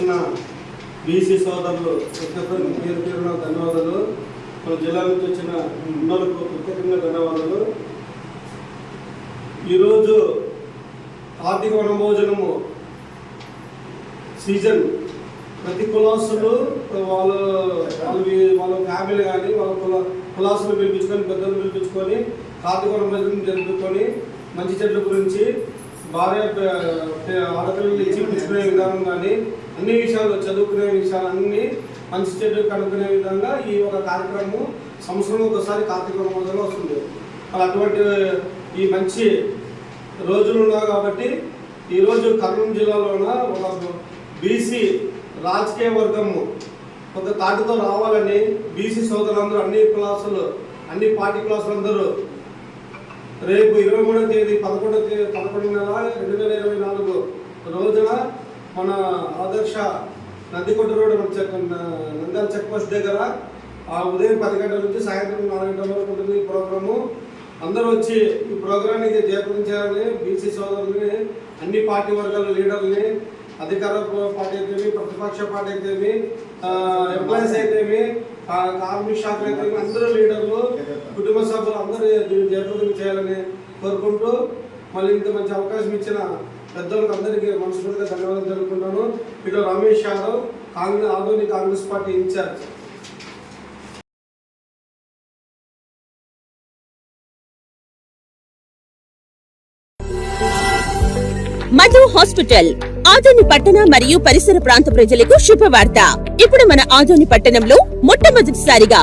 వచ్చిన బీసీ సోదరులు ప్రత్యేకంగా పేరు పేరున ధన్యవాదాలు. మన జిల్లా నుంచి వచ్చిన ఉన్నలకు ప్రత్యేకంగా ధన్యవాదాలు. ఈరోజు ఆర్థిక వనభోజనము సీజన్. ప్రతి కులాసులు వాళ్ళ వాళ్ళ వాళ్ళ ఫ్యామిలీ కానీ వాళ్ళ కుల కులాసులు పిలిపించుకొని పెద్దలు పిలిపించుకొని కార్తీక వనభోజనం జరుపుకొని మంచి చెట్ల గురించి భార్య ఆడపిల్లలు జీవించుకునే విధానం కానీ అన్ని విషయాలు చదువుకునే విషయాలు మంచి చెడు కనుక్కునే విధంగా ఈ ఒక కార్యక్రమం సంవత్సరం ఒకసారి కార్తీక వనభోజనం వస్తుంది. అటువంటి ఈ మంచి రోజులు ఉన్నాయి కాబట్టి ఈరోజు కర్నూలు జిల్లాలోన ఒక బీసీ రాజకీయ వర్గము ఒక తాటితో రావాలని బీసీ సోదరులందరూ అన్ని క్లాసులు అన్ని పార్టీ క్లాసులందరూ రేపు ఇరవై మూడో తేదీ పదకొండో తేదీ పదకొండు నెల రెండు వేల ఇరవై నాలుగు రోజున మన ఆదర్శ నందికొండ రోడ్ మన చెక్ నంద్యాల చెక్ పోస్ట్ దగ్గర ఆ ఉదయం పది గంటల నుంచి సాయంత్రం నాలుగు గంటల వరకు ఉంటుంది ఈ ప్రోగ్రాము. అందరూ వచ్చి ఈ ప్రోగ్రానికి జయప్రదం చేయాలని బీసీ సోదరుల్ని అన్ని పార్టీ వర్గాల లీడర్ని అధికార పార్టీ అయితేమి ప్రతిపక్ష పార్టీ అయితేమి ఎంప్లాయీస్ అయితేమి కార్మిక శాఖ అయితేమి అందరూ లీడర్లు కుటుంబ దీన్ని జయప్రదం చేయాలని కోరుకుంటూ మళ్ళీ ఇంత మంచి అవకాశం ఇచ్చిన పెద్దలకు అందరికీ మనస్ఫూర్తిగా ధన్యవాదాలు తెలుపుకుంటాను ఇటు రమేష్ యాదవ్ కాంగ్రెస్ ఆధునిక Congress party incharge. Madhu hospital Adoni పట్టణ మరియు పరిసర ప్రాంత ప్రజలకు శుభవార్త. ఇప్పుడు మన ఆదోని పట్టణంలో మొట్టమొదటిసారిగా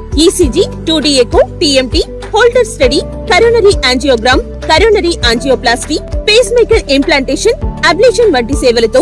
ECG two echo TMT holter study coronary angiogram coronary angioplasty pacemaker implantation ablation వంటి సేవలతో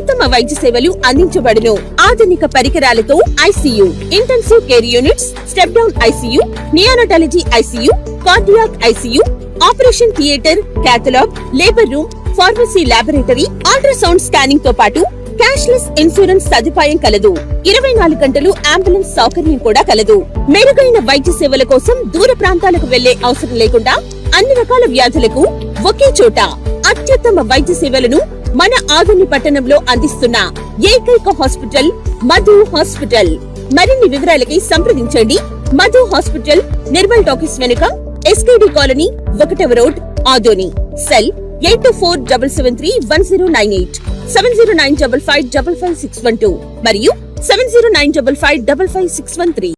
అత్యుత్తమ వైద్య సేవలు అందించబడును. ఆధునిక పరికరాలతో ICU intensive care units step down ICU neonatology ICU cardiac ICU operation theatre cath lab labour room pharmacy laboratory ultrasound స్కానింగ్తో పాటు cashless insurance సదుపాయం కలదు. ఇరవై నాలుగు గంటలు అంబులెన్స్ సౌకర్యం కూడా కలదు. మెరుగైన వైద్య సేవల కోసం దూర ప్రాంతాలకు వెళ్ళే అవసరం లేకుండా అన్ని రకాల వ్యాధులకు ఒకే చోట అత్యుత్తమ వైద్య సేవలను మన ఆధుని పట్టణంలో అందిస్తున్న ఏకైక హాస్పిటల్ మధు హాస్పిటల్. మరిన్ని వివరాలకి సంప్రదించండి. మధు హాస్పిటల్ నిర్మల్ టాకీస్ వెనుక ఎస్కేడి కాలనీ ఒకటవ road Adoni. Cell eight two four double seven three one zero nine eight seven zero nine double five double five six one two మరియు seven zero nine double five double five six one three.